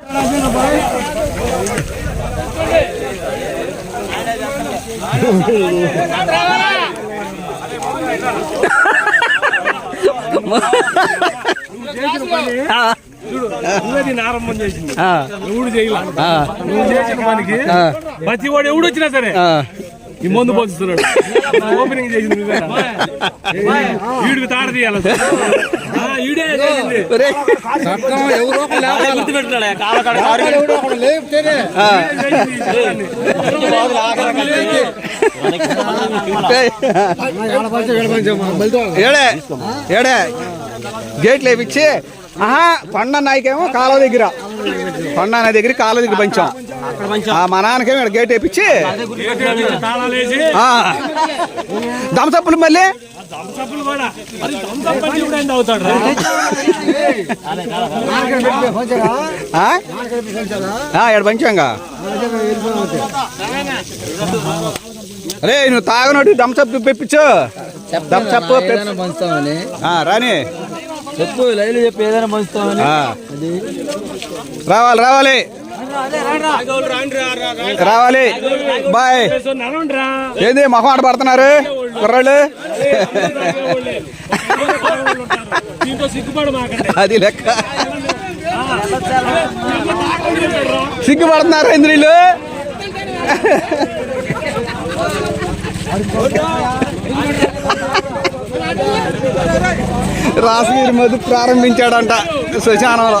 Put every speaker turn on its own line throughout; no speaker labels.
ఆరంభం చేసింది ఎవడు చేయాల నువ్వు చేసిన పనికి. ప్రతి వాడు ఎవడు వచ్చినా సరే. ఈ మందు పోతున్నాడు ఓపెనింగ్ చేసింది? వీడికి తాడ తీయాలి.
ఏడే ఏడే. గేట్లు వేపించి ఆహా కొండ నాయకేమో కాలువ దగ్గర. కొండ నాయ దగ్గర కాలువ దగ్గర పంచాం. మా నాన్నకేమో ఇక్కడ గేట్ ఆ, దమసప్పులు మళ్ళీ
దంసప్పులు కూడా అది దంసప్పని కూడా ఎంత అవుతాడు రా
ఆ? ఆ, ఇక్కడ పంచాంగా? అరే నువ్వు తాగనోటి దమ్సప్ పెప్పించు దమ్సప్
పంచుతామని
రాని.
చెప్పు లైలు చెప్పు ఏదైనా పంచుతామని.
రావాలి రావాలి. రావాలి. బాయ్. ఏంది మొహం ఆట పడుతున్నారు? కుర్రాళ్ళు? అది లెక్క. సిగ్గుపడుతున్నారు ఇంద్రిలు రాసగిరి మధు ప్రారంభించాడంట శ్మశానంలో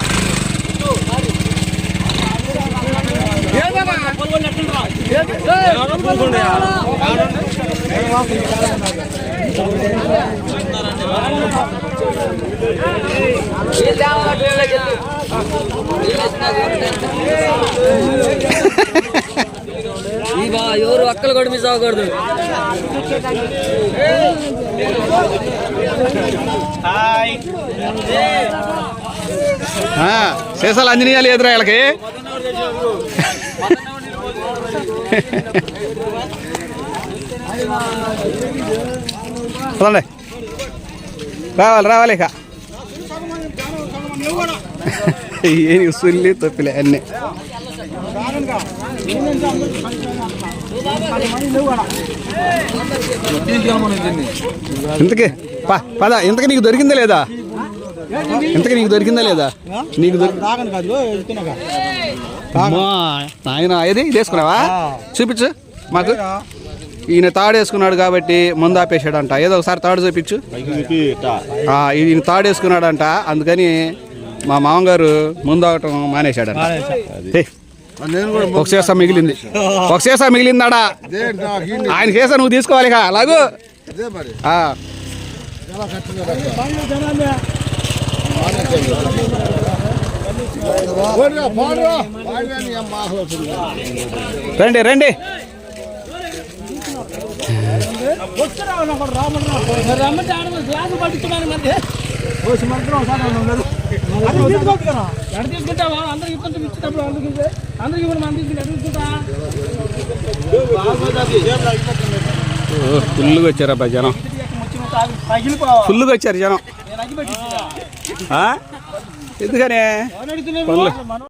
ఎవరు అక్కలు కూడా మిస్ అవ్వకూడదు
ఆ, సీసాలు అంజనీయాలు ఎదురా వీళ్ళకి? పదండి. రావాలి రావాలి ఇక. ఏమి సుల్లి తొప్పిలే అన్నీ. ఇంతకి పా పద ఇంతకి నీకు దొరికిందా లేదా? ఇంతకి నీకు దొరికిందా లేదా? నీకు దొరికి నాయన ఏది? ఇది వేసుకున్నావా? చూపించు. మాకు ఈయన తాడు వేసుకున్నాడు కాబట్టి ముందు ఆపేసాడంట ఏదో ఒకసారి తాడు చూపించు. ఆ, ఈయన తాడు వేసుకున్నాడంట. అందుకని మా మామగారు ముందు ఆగటం మానేశాడంట. ఒక సీసా మిగిలింది. ఒక సీసా మిగిలిందాడా? ఆయన సీసా నువ్వు తీసుకోవాలి అలాగూ ఆ. రండి రండి.
తీసుకుంటావా అందరికి ఇచ్చేటప్పుడు అందరికి ఇప్పుడు మనం తీసుకుంటే.
ఫుల్గా వచ్చారు జనం. ఫుల్గా వచ్చారు జనం. ఎందుకనే?